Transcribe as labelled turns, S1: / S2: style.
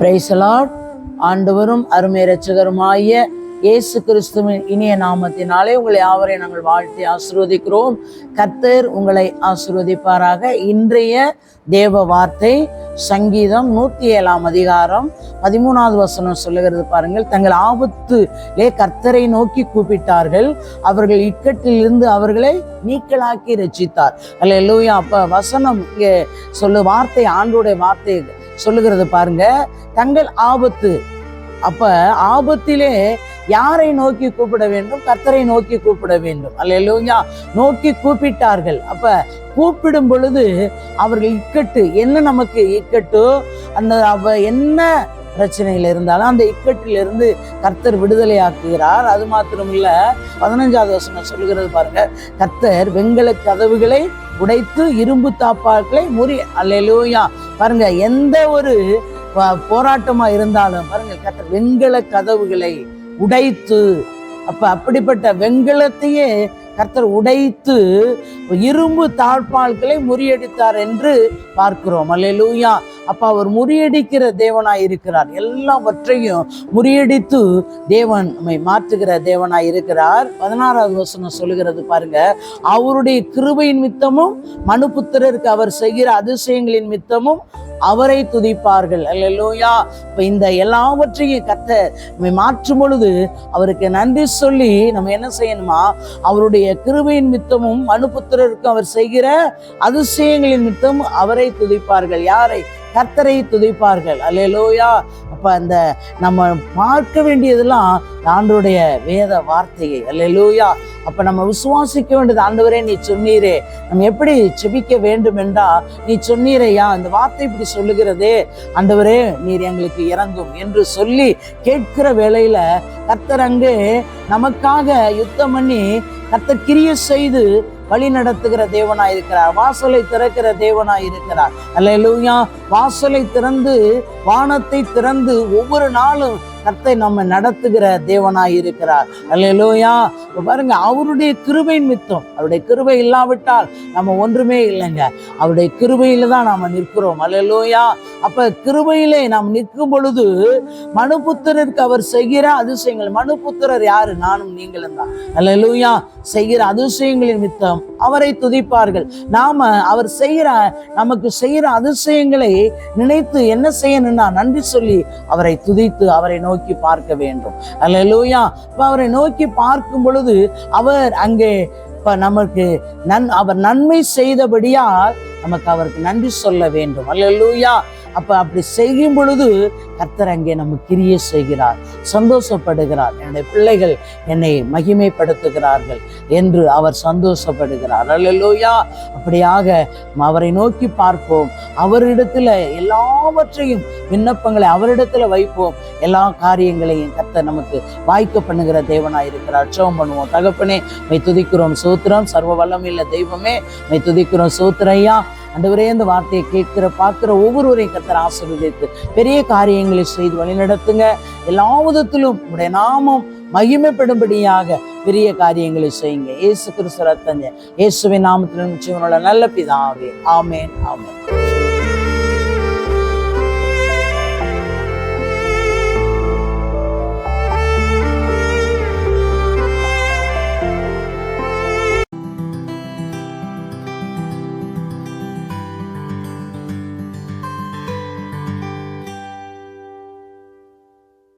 S1: பிரைசலாட் ஆண்டவரும் அருமை ரச்சகருமாய இயேசு கிறிஸ்துவின் இனிய நாமத்தினாலே உங்களை யாவரை நாங்கள் வாழ்த்தி ஆசீர்வதிக்கிறோம். கர்த்தர் உங்களை ஆசீர்வதிப்பாராக. இன்றைய தேவ வார்த்தை சங்கீதம் நூத்தி ஏழாம் அதிகாரம் பதிமூணாவது வசனம் சொல்லுகிறது பாருங்கள். தங்கள் ஆபத்துலே கர்த்தரை நோக்கி கூப்பிட்டார்கள். அவர்கள் இக்கட்டிலிருந்து அவர்களை நீக்கலாக்கி ரச்சித்தார் அல்ல எல்லோயா அப்ப வசனம் இங்கே சொல்லு வார்த்தை ஆண்டோடைய வார்த்தை சொல்லுகிறது பாருங்க. தங்கள் ஆபத்து. அப்ப ஆபத்திலே யாரை நோக்கி கூப்பிட வேண்டும்? கர்த்தரை நோக்கி கூப்பிட வேண்டும். அல்ல நோக்கி கூப்பிட்டார்கள். அப்ப கூப்பிடும் பொழுது அவர்கள் இக்கட்டு. என்ன நமக்கு இக்கட்டோ? அந்த அவ என்ன பிரச்சனையில இருந்தாலும் அந்த இக்கட்டிலிருந்து கர்த்தர் விடுதலை ஆக்குகிறார். அது மாத்திரம் இல்ல பதினஞ்சாவது வசனம் சொல்லுகிறது பாருங்க. கர்த்தர் வெங்கல கதவுகளை உடைத்து இரும்பு தாப்பாக்களை முறி அல்லேலூயா. பாருங்க எந்த ஒரு போராட்டமா இருந்தாலும் பாருங்க கத்த வெண்கல கதவுகளை உடைத்து அப்ப அப்படிப்பட்ட வெண்கலத்தையே கர்த்தர் உடைத்து இரும்பு தாழ்பால்களை முறியடித்தார் என்று பார்க்கிறோம். அல்லேலூயா. அப்ப அவர் முறியடிக்கிற தேவனாய் இருக்கிறார். எல்லாவற்றையும் முறியடித்து தேவன் நம்மை மாற்றுகிற தேவனாய் இருக்கிறார். பதினாறாவது வசனம் சொல்லுகிறது பாருங்க. அவருடைய கிருபையின் மித்தமும் மனுபுத்திரருக்கு அவர் செய்கிற அதிசயங்களின் மித்தமும் அவரை துதிப்பார்கள். அல்லேலூயா. இப்போ இந்த எல்லாவற்றையும் கத்த மாற்றும் பொழுது அவருக்கு நன்றி சொல்லி நம்ம என்ன செய்யணுமா? அவருடைய கிருபையின் மித்தமும் மனுபுத்திரருக்கு அவர் செய்கிற அதிசயங்களின் மித்தம் அவரை துதிப்பார்கள். யாரை? கர்த்தரை துதிப்பார்கள். அல்லேலூயா. அப்போ அந்த நம்ம பார்க்க வேண்டியதெல்லாம் ஆண்டோடைய வேத வார்த்தையை. அல்லேலூயா. அப்ப நம்ம விசுவாசிக்க வேண்டியது ஆண்டவரே நீ சொன்னீரே. நம்ம எப்படி செபிக்க வேண்டும் என்றா நீ சொன்னீரையா? இந்த வார்த்தை இப்படி சொல்லுகிறதே. ஆண்டவரே நீர் எங்களுக்கு இறங்கும் என்று சொல்லி கேட்கிற வேளையில கர்த்தர் அங்கு நமக்காக யுத்தம் பண்ணி கத்த கிரிய செய்து வழி நடத்துகிற தேவனாய் இருக்கிறார். வாசலை திறக்கிற தேவனாய் இருக்கிறார். அல்லேலூயா. வாசலை திறந்து வானத்தை திறந்து ஒவ்வொரு நாளும் கத்தை நம்ம நடத்துகிற தேவனாய் இருக்கிறார். அல்லேலூயா. இப்போ பாருங்க அவருடைய கிருபை மித்தம். அவருடைய கிருபை இல்லாவிட்டால் நம்ம ஒன்றுமே இல்லைங்க. அவருடைய கிருபையில தான் நாம நிற்கிறோம். அல்லையா அப்ப கிருபையிலே நாம் நிற்கும் பொழுது மனுபுத்திரருக்கு அவர் செய்கிற அதிசயங்கள் மனுபுத்திரர் யாரு? நானும் நீங்களும் தான். அல்லையா செய்கிற அதிசயங்களின் மித்தம் அவரை துதிப்பார்கள். நாம அவர் செய்கிற நமக்கு செய்கிற அதிசயங்களை நினைத்து என்ன செய்யணும்னா நன்றி சொல்லி அவரை துதித்து அவரை நோக்கி பார்க்க வேண்டும். அல்லையா இப்ப அவரை நோக்கி பார்க்கும் பொழுது அவர் அங்கே நமக்கு நன் அவர் நன்மை செய்தபடியால் நமக்கு அவருக்கு நன்றி சொல்ல வேண்டும். அல்லேலூயா. அப்ப அப்படி செய்யும் பொழுது கர்த்தர் அங்கே நம்ம கிரியை செய்கிறார் சந்தோஷப்படுகிறார். என்னுடைய பிள்ளைகள் என்னை மகிமைப்படுத்துகிறார்கள் என்று அவர் சந்தோஷப்படுகிறார். அல்லேலூயா! அப்படியாக அவரை நோக்கி பார்ப்போம். அவரிடத்துல எல்லாவற்றையும் விண்ணப்பங்களை அவரிடத்துல வைப்போம். எல்லா காரியங்களையும் கர்த்தர் நமக்கு வாய்க்க பண்ணுகிற தேவனாய் இருக்கிறார். அச்சவம் பண்ணுவோம். தகப்பனே மை துதிக்கிறோம். சோத்திரம் சர்வ வல்லமையுள்ள தெய்வமே மை துதிக்கிறோம். சோத்திரையா அந்தவரே இந்த வார்த்தையை கேட்கிற பார்க்கிற ஒவ்வொருவரையும் கத்தர் ஆசீர்வதித்து பெரிய காரியங்களை செய்து வழிநடத்துங்க. எல்லா விதத்திலும் உடைய நாமம் மகிமைப்படும்படியாக பெரிய காரியங்களை செய்யுங்க. ஏசு கிறிஸ்து ரத்தஞ்ச இயேசுவின் நாமத்திலும் ஜீவனுள்ள நல்ல பிதாவே. ஆமேன் ஆமேன்.